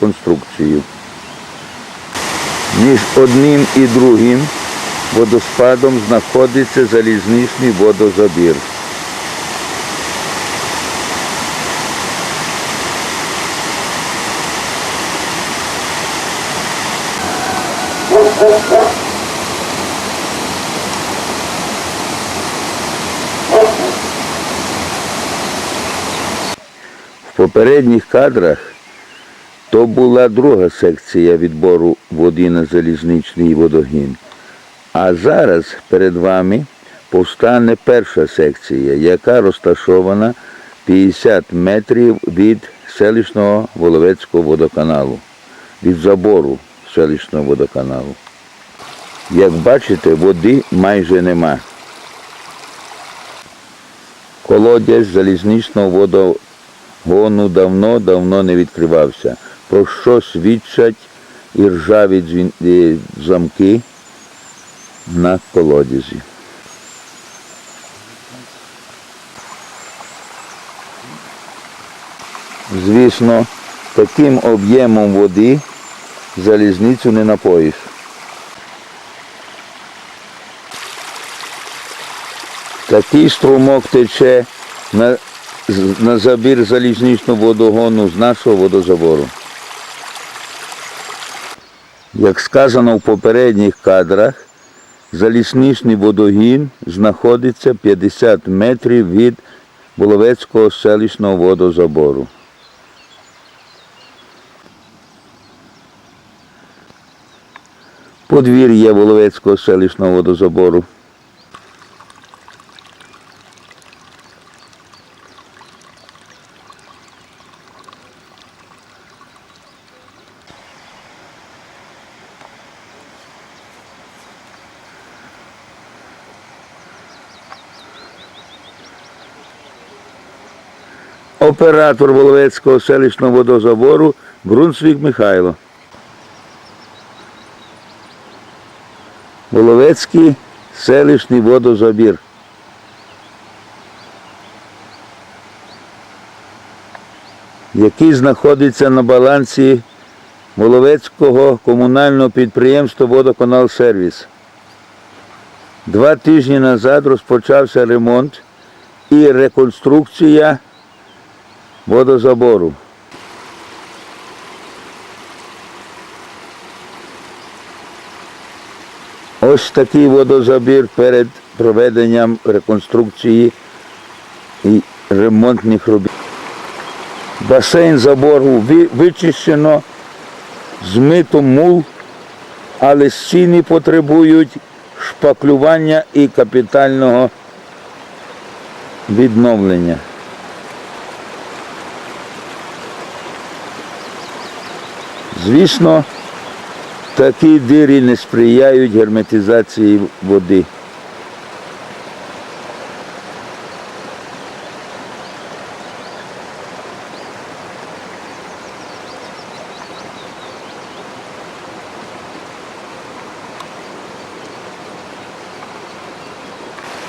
конструкцію. Між одним і другим водоспадом знаходиться залізничний водозабір. В попередніх кадрах то була друга секція відбору води на залізничний водогін. А зараз перед вами повстане перша секція, яка розташована 50 метрів від селищного Воловецького водоканалу, від забору селищного водоканалу. Як бачите, води майже нема. Колодязь залізничного водогону давно-давно не відкривався, про що свідчать і ржаві дзвін- е, замки на колодязі. Звісно, таким об'ємом води залізницю не напоїш. Такий струмок тече на, на забір залізничного водогону з нашого водозабору. Як сказано в попередніх кадрах, залісничний водогін знаходиться 50 метрів від Воловецького селищного водозабору. Подвір'я Воловецького селищного водозабору. Оператор Воловецького селищного водозабору Брунсвік Михайло. Воловецький селищний водозабір. який знаходиться на балансі Воловецького комунального підприємства Водоканал Сервіс. Два тижні назад розпочався ремонт і реконструкція водозабору. Ось такий водозабір перед проведенням реконструкції і ремонтних робіт. Басейн забору ви- вичищено, змито мул, але стіни потребують шпаклювання і капітального відновлення. Звісно, такі дирі не сприяють герметизації води.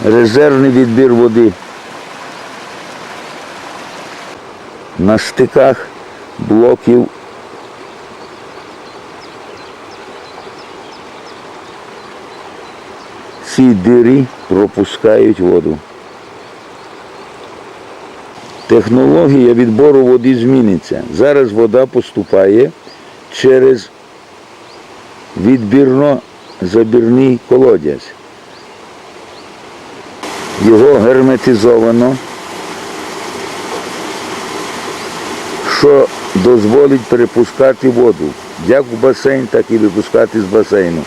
Резервний відбір води. На стиках блоків ці дирі пропускають воду. Технологія відбору води зміниться. Зараз вода поступає через відбірно-забірний колодязь. Його герметизовано, що дозволить перепускати воду як в басейн, так і випускати з басейну.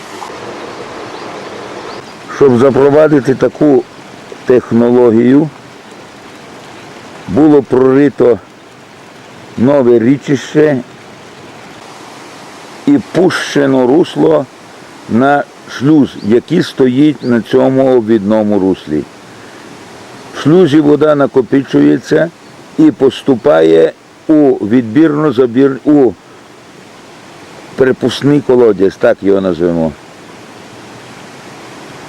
Щоб запровадити таку технологію, було прорито нове річище і пущено русло на шлюз, який стоїть на цьому обвідному руслі. В шлюзі вода накопичується і поступає у відбірно забір у перепускний колодязь, так його назвемо.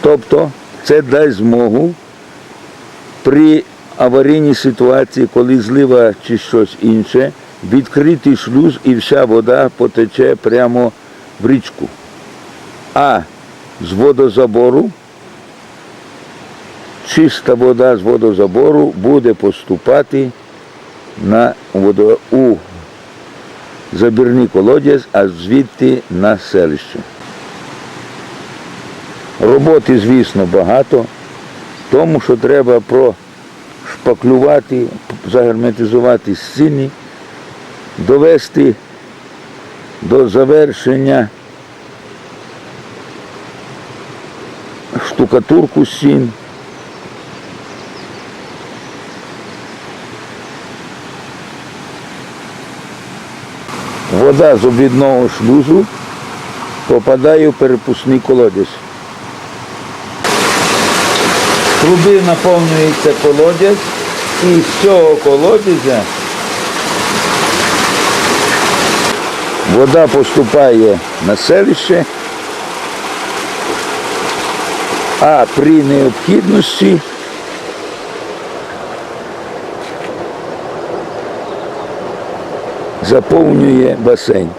Тобто це дасть змогу при аварійній ситуації, коли злива чи щось інше, відкритий шлюз і вся вода потече прямо в річку. А з водозабору, чиста вода з водозабору буде поступати на водо, у забірний колодязь, а звідти на селище. Роботи, звісно, багато, тому що треба прошпаклювати, загерметизувати стіни, довести до завершення штукатурку стін. Вода з обідного шлюзу попадає в перепускний колодязь. Труби наповнюється колодязь і з цього колодязя вода поступає на селище, а при необхідності заповнює басейн.